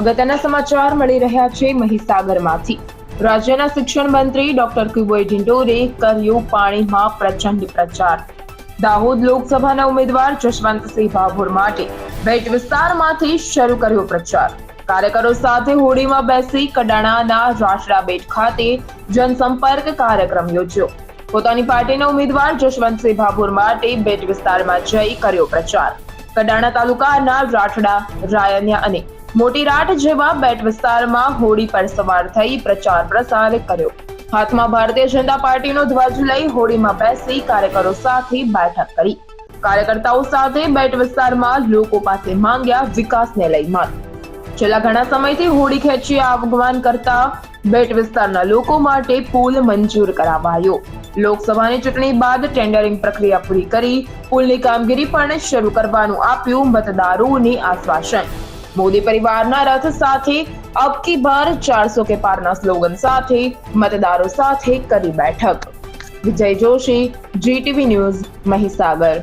અગત્યના સમાચાર મળી રહ્યા છે મહીસાગરમાંથી. રાજ્યના શિક્ષણ મંત્રી ડોક્ટર કુબોય ઢિંડોરે કર્યો પાણીમાં પ્રચંડ પ્રચાર. દાહોદ લોકસભાના ઉમેદવાર જશવંતસિંહ ભાભોર માટે બેટ વિસ્તારમાંથી શરૂ કર્યો પ્રચાર. કાર્યકરો સાથે હોડીમાં બેસી કડાણાના રાશડા બેટ ખાતે જનસંપર્ક કાર્યક્રમ યોજ્યો. પોતાની પાર્ટીના ઉમેદવાર જશવંતસિંહ ભાભોર માટે બેટ વિસ્તારમાં જઈ કર્યો પ્રચાર. કડાણા તાલુકાના રાઠડા, રાયન્યા અને મોટી રાઠ જેવા બેટ વિસ્તારમાં હોડી પર સવાર થઈ પ્રચાર પ્રસાર કર્યો. હાથમાં ભારતીય જનતા પાર્ટીનો ધ્વજ લઈ હોડીમાં બેસી કાર્યકરો સાથે બેઠક કરી. કાર્યકર્તાઓ સાથે બેટ વિસ્તારમાં લોકો પાસે માંગ્યા વિકાસને લઈ માંગ. છેલ્લા ઘણા સમયથી હોડી ખેંચી આગમન કરતા બેટ વિસ્તારના લોકો માટે પુલ મંજૂર કરાવાયો લોકસભાની ચૂંટણી બાદ ટેન્ડરિંગ પ્રક્રિયા પૂરી કરી, પુલની કામગીરી પણ શરૂ કરવાનું આપ્યું મતદારોને આશ્વાસન. મોદી પરિવારના રથ સાથે, અબ કી બાર ચારસો કે પારના સ્લોગન સાથે, મતદારો સાથે કરી બેઠક. Vijay Joshi GTV news Mahisagar.